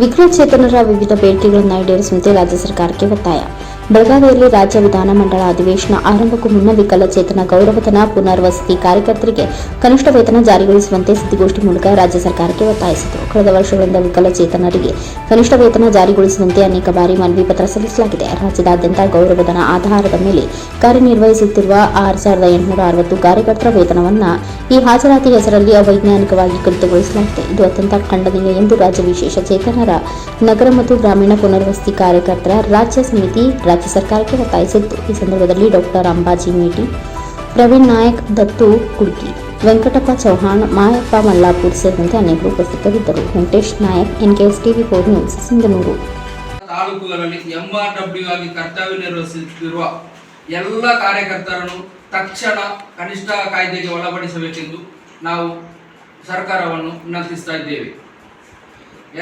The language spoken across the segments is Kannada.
ವಿಕಲಚೇತನರ ವಿವಿಧ ಬೇಡಿಕೆಗಳನ್ನು ಈಡೇರಿಸುವಂತೆ ರಾಜ್ಯ ಸರ್ಕಾರಕ್ಕೆ ಒತ್ತಾಯ. ಬೆಳಗಾವಿಯಲ್ಲಿ ರಾಜ್ಯ ವಿಧಾನಮಂಡಲ ಅಧಿವೇಶನ ಆರಂಭಕ್ಕೂ ಮುನ್ನ ವಿಕಲಚೇತನ ಗೌರವಧನ ಪುನರ್ವಸತಿ ಕಾರ್ಯಕರ್ತರಿಗೆ ಕನಿಷ್ಠ ವೇತನ ಜಾರಿಗೊಳಿಸುವಂತೆ ಸುದ್ದಿಗೋಷ್ಠಿ ಮೂಲಕ ರಾಜ್ಯ ಸರ್ಕಾರಕ್ಕೆ ಒತ್ತಾಯಿಸಿತು. ಕಳೆದ ವರ್ಷಗಳಿಂದ ವಿಕಲಚೇತನರಿಗೆ ಕನಿಷ್ಠ ವೇತನ ಜಾರಿಗೊಳಿಸುವಂತೆ ಅನೇಕ ಬಾರಿ ಮನವಿ ಪತ್ರ ಸಲ್ಲಿಸಲಾಗಿದೆ. ರಾಜ್ಯದಾದ್ಯಂತ ಗೌರವಧನ ಆಧಾರದ ಮೇಲೆ ಕಾರ್ಯನಿರ್ವಹಿಸುತ್ತಿರುವ ಆರು ಸಾವಿರದ ಎಂಟುನೂರ ಅರವತ್ತು ಕಾರ್ಯಕರ್ತರ ವೇತನವನ್ನು ಈ ಹಾಜರಾತಿ ಹೆಸರಲ್ಲಿ ಅವೈಜ್ಞಾನಿಕವಾಗಿ ಕಡಿತಗೊಳಿಸಲಾಗಿದೆ. ಇದು ಅತ್ಯಂತ ಖಂಡನೀಯ ಎಂದು ರಾಜ್ಯ ವಿಶೇಷ ಚೇತನರ ನಗರ ಮತ್ತು ಗ್ರಾಮೀಣ ಪುನರ್ವಸತಿ ಕಾರ್ಯಕರ್ತರ ರಾಜ್ಯ ಸಮಿತಿ ರಾಜ್ಯ ಸರ್ಕಾರಕ್ಕೆ ಒತ್ತಾಯಿಸಿತ್ತು ಈ ಸಂದರ್ಭದಲ್ಲಿ ಡಾಕ್ಟರ್ ಅಂಬಾಜಿ ಮೇಟಿ, ಪ್ರವೀಣ್ ನಾಯಕ್, ದತ್ತು ಕುಡ್ಕಿ, ವೆಂಕಟಪ್ಪ ಚೌಹಾಣ್, ಮಾಯಪ್ಪ ಮಲ್ಲಾಪುರ್ ಸೇರಿದಂತೆ ಅನೇಕರು ಉಪಸ್ಥಿತರಿದ್ದರು. Venkatesh Nayak NKS TV four news Sindhanur. ತಾಲೂಕುಗಳಲ್ಲಿ ಎಂಆರ್ಡಬ್ಲ್ಯೂ ಆಗಿ ಕರ್ತವ್ಯ ನಿರ್ವಹಿಸುತ್ತಿರುವ ಎಲ್ಲ ಕಾರ್ಯಕರ್ತರನ್ನು ತಕ್ಷಣ ಕನಿಷ್ಠ ಕಾಯ್ದೆಗೆ ಒಳಪಡಿಸಬೇಕೆಂದು ನಾವು ಸರ್ಕಾರವನ್ನು ವಿನಂತಿಸ್ತಾ ಇದ್ದೇವೆ.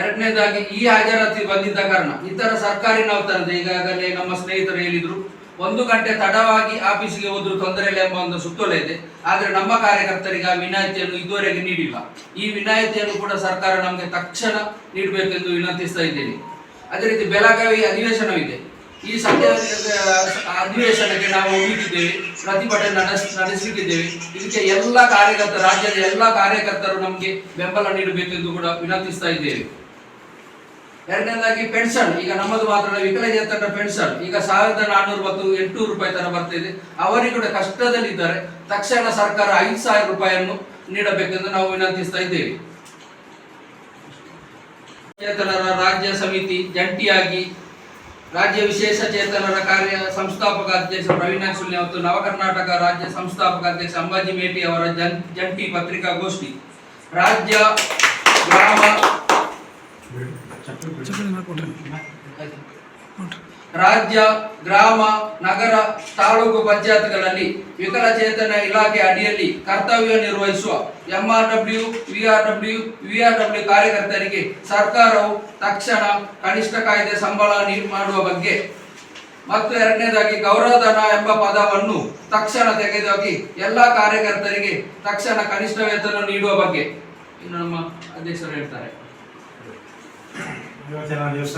ಎರಡನೇದಾಗಿ ಈ ಹಾಜರಾತಿ ಬಂದಿದ್ದ ಕಾರಣ ಇತರ ಸರ್ಕಾರಿ ನೌಕರರು ಈಗಾಗಲೇ ನಮ್ಮ ಸ್ನೇಹಿತರು ಹೇಳಿದ್ರು, ಒಂದು ಗಂಟೆ ತಡವಾಗಿ ಆಫೀಸಿಗೆ ಹೋದ್ರು ತೊಂದರೆ ಇಲ್ಲ ಎಂಬ ಒಂದು ಸುತ್ತೋಲೆ ಇದೆ. ಆದರೆ ನಮ್ಮ ಕಾರ್ಯಕರ್ತರಿಗೆ ಆ ವಿನಾಯಿತಿಯನ್ನು ಇದುವರೆಗೆ ನೀಡಿಲ್ಲ. ಈ ವಿನಾಯಿತಿಯನ್ನು ಕೂಡ ಸರ್ಕಾರ ನಮಗೆ ತಕ್ಷಣ ನೀಡಬೇಕೆಂದು ವಿನಂತಿಸ್ತಾ ಇದ್ದೇನೆ. ಅದೇ ರೀತಿ ಬೆಳಗಾವಿ ಅಧಿವೇಶನವಿದೆ. ಈ ಸದ್ಯ ಅಧಿವೇಶನಕ್ಕೆ ನಾವು ಹೋಗಿದ್ದೇವೆ, ಪ್ರತಿಭಟನೆ ನಡೆಸ್ ನಡೆಸಿಟ್ಟಿದ್ದೇವೆ ಇದಕ್ಕೆ ಎಲ್ಲ ಕಾರ್ಯಕರ್ತರು ರಾಜ್ಯದ ಎಲ್ಲ ಕಾರ್ಯಕರ್ತರು ನಮಗೆ ಬೆಂಬಲ ನೀಡಬೇಕೆಂದು ಕೂಡ ವಿನಂತಿಸ್ತಾ ಇದ್ದೇವೆ. ಎರಡನೇದಾಗಿ ಪೆನ್ಷನ್. ಈಗ ನಮ್ಮದು ಮಾತ್ರ ಅಲ್ಲ, ವಿಕಲಚೇತನರ ಪೆನ್ಷನ್. ಈಗ ಸಾವಿರದ ನಾನ್ನೂರು ಮತ್ತು ಎಂಟುನೂರು ರೂಪಾಯಿ ತರ ಬರ್ತಿದೆ ಅವರಿಗೆ ಕೂಡ ಕಷ್ಟದಲ್ಲಿದ್ದಾರೆ. ತಕ್ಷಣ ಸರ್ಕಾರ ಐದು ಸಾವಿರ ರೂಪಾಯಿಯನ್ನು ನೀಡಬೇಕೆಂದು ನಾವು ವಿನಂತಿಸ್ತಾ ಇದ್ದೇವೆ. ಚೇತನರ ರಾಜ್ಯ ಸಮಿತಿ ಜಂಟಿಯಾಗಿ ರಾಜ್ಯ ವಿಶೇಷ ಚೇತನರ ಕಾರ್ಯ ಸಂಸ್ಥಾಪಕ ಅಧ್ಯಕ್ಷ ಪ್ರವೀಣ ಸುಲ್ಯ ಮತ್ತು ನವಕರ್ನಾಟಕ ರಾಜ್ಯ ಸಂಸ್ಥಾಪಕ ಅಧ್ಯಕ್ಷ ಅಂಬಾಜಿ ಮೇಟಿ ಅವರ ಜನ್ ಜಂಟಿ ಪತ್ರಿಕಾಗೋಷ್ಠಿ. ರಾಜ್ಯ ಗ್ರಾಮ ರಾಜ್ಯ, ಗ್ರಾಮ, ನಗರ, ತಾಲೂಕು ಪಂಚಾಯತ್ಗಳಲ್ಲಿ ವಿಕಲಚೇತನ ಇಲಾಖೆ ಅಡಿಯಲ್ಲಿ ಕರ್ತವ್ಯ ನಿರ್ವಹಿಸುವ ಎಂಆರ್ಡಬ್ಲ್ಯೂ, ವಿಆರ್ಡಬ್ಲ್ಯೂ ವಿಆರ್ಡಬ್ಲ್ಯೂ ಕಾರ್ಯಕರ್ತರಿಗೆ ಸರ್ಕಾರವು ತಕ್ಷಣ ಕನಿಷ್ಠ ಕಾಯ್ದೆ ಸಂಬಳ ಮಾಡುವ ಬಗ್ಗೆ ಮತ್ತು ಎರಡನೇದಾಗಿ ಗೌರವಧನ ಎಂಬ ಪದವನ್ನು ತಕ್ಷಣ ತೆಗೆದುಹಾಕಿ ಎಲ್ಲ ಕಾರ್ಯಕರ್ತರಿಗೆ ತಕ್ಷಣ ಕನಿಷ್ಠ ವೇತನ ನೀಡುವ ಬಗ್ಗೆ. ಇನ್ನು ನಮ್ಮ ಅಧ್ಯಕ್ಷರು ಹೇಳ್ತಾರೆ. ಇವತ್ತಿನ ದಿವಸ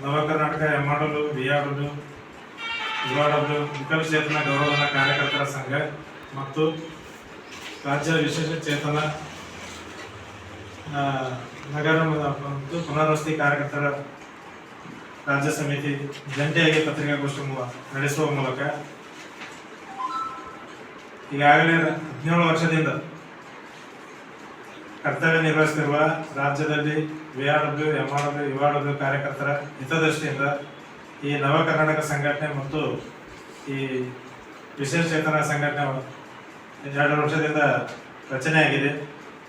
ನವ ಕರ್ನಾಟಕ ಎಂಆರ್ಡಬ್ಲ್ಯೂ ಬಿಆರ್ಡಬ್ಲ್ಯೂ ಯುಆರ್ಡಬ್ಲ್ಯೂ ವಿಕಲಚೇತನ ಗೌರವಧನ ಕಾರ್ಯಕರ್ತರ ಸಂಘ ಮತ್ತು ರಾಜ್ಯ ವಿಶೇಷ ಚೇತನ ನಗರ ಮತ್ತು ಪುನರ್ವಸತಿ ಕಾರ್ಯಕರ್ತರ ರಾಜ್ಯ ಸಮಿತಿ ಜಂಟಿಯಾಗಿ ಪತ್ರಿಕಾಗೋಷ್ಠಿ ನಡೆಸುವ ಮೂಲಕ ಈಗಾಗಲೇ ಹದಿನೇಳು ವರ್ಷದಿಂದ ಕರ್ತವ್ಯ ನಿರ್ವಹಿಸುತ್ತಿರುವ ರಾಜ್ಯದಲ್ಲಿ ವಿಆರ್ಡಬ್ಲ್ಯೂ ಎಂಆರ್ಡಬ್ಲ್ಯೂ ಯುಆರ್ಡಬ್ಲ್ಯೂ ಕಾರ್ಯಕರ್ತರ ಹಿತದೃಷ್ಟಿಯಿಂದ ಈ ನವ ಕರ್ನಾಟಕ ಸಂಘಟನೆ ಮತ್ತು ಈ ವಿಶೇಷ ಚೇತನ ಸಂಘಟನೆ ಎರಡು ವರ್ಷದಿಂದ ರಚನೆಯಾಗಿದೆ.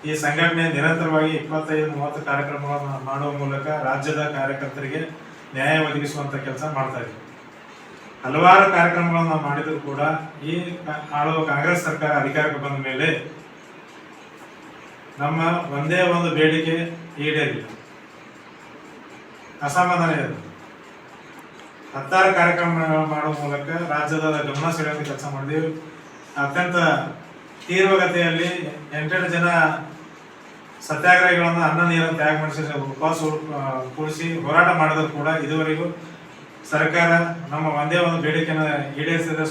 ಈ ಸಂಘಟನೆ ನಿರಂತರವಾಗಿ ಇಪ್ಪತ್ತೈದು, ಮೂವತ್ತು ಕಾರ್ಯಕ್ರಮಗಳನ್ನು ಮಾಡುವ ಮೂಲಕ ರಾಜ್ಯದ ಕಾರ್ಯಕರ್ತರಿಗೆ ನ್ಯಾಯ ಒದಗಿಸುವಂಥ ಕೆಲಸ ಮಾಡ್ತಾ ಇದೆ. ಹಲವಾರು ಕಾರ್ಯಕ್ರಮಗಳನ್ನು ಮಾಡಿದರೂ ಕೂಡ ಈ ಆಳುವ ಕಾಂಗ್ರೆಸ್ ಸರ್ಕಾರ ಅಧಿಕಾರಕ್ಕೆ ಬಂದ ಮೇಲೆ ನಮ್ಮ ಒಂದೇ ಒಂದು ಬೇಡಿಕೆ ಈಡೇರಿಲ್ಲ ಅಸಮಾಧಾನ ಇದೆ. ಹತ್ತಾರು ಕಾರ್ಯಕ್ರಮ ಮಾಡುವ ಮೂಲಕ ರಾಜ್ಯದ ಗಮನ ಸೆಳೆಯಲು ಕೆಲಸ ಮಾಡಿದೆವು ಅತ್ಯಂತ ತೀವ್ರಗತಿಯಲ್ಲಿ ಎಂಟೆಂಟು ಜನ ಸತ್ಯಾಗ್ರಹಿಗಳನ್ನು ಅನ್ನ, ನೀರನ್ನು ತ್ಯಾಗ ಮಾಡಿಸಿ, ಉಪವಾಸ ಕೂಡಿಸಿ ಹೋರಾಟ ಮಾಡಿದ್ರು ಕೂಡ ಇದುವರೆಗೂ ಸರ್ಕಾರ ನಮ್ಮ ಒಂದೇ ಒಂದು ಬೇಡಿಕೆಯನ್ನು ಈಡೇರಿಸಿದ.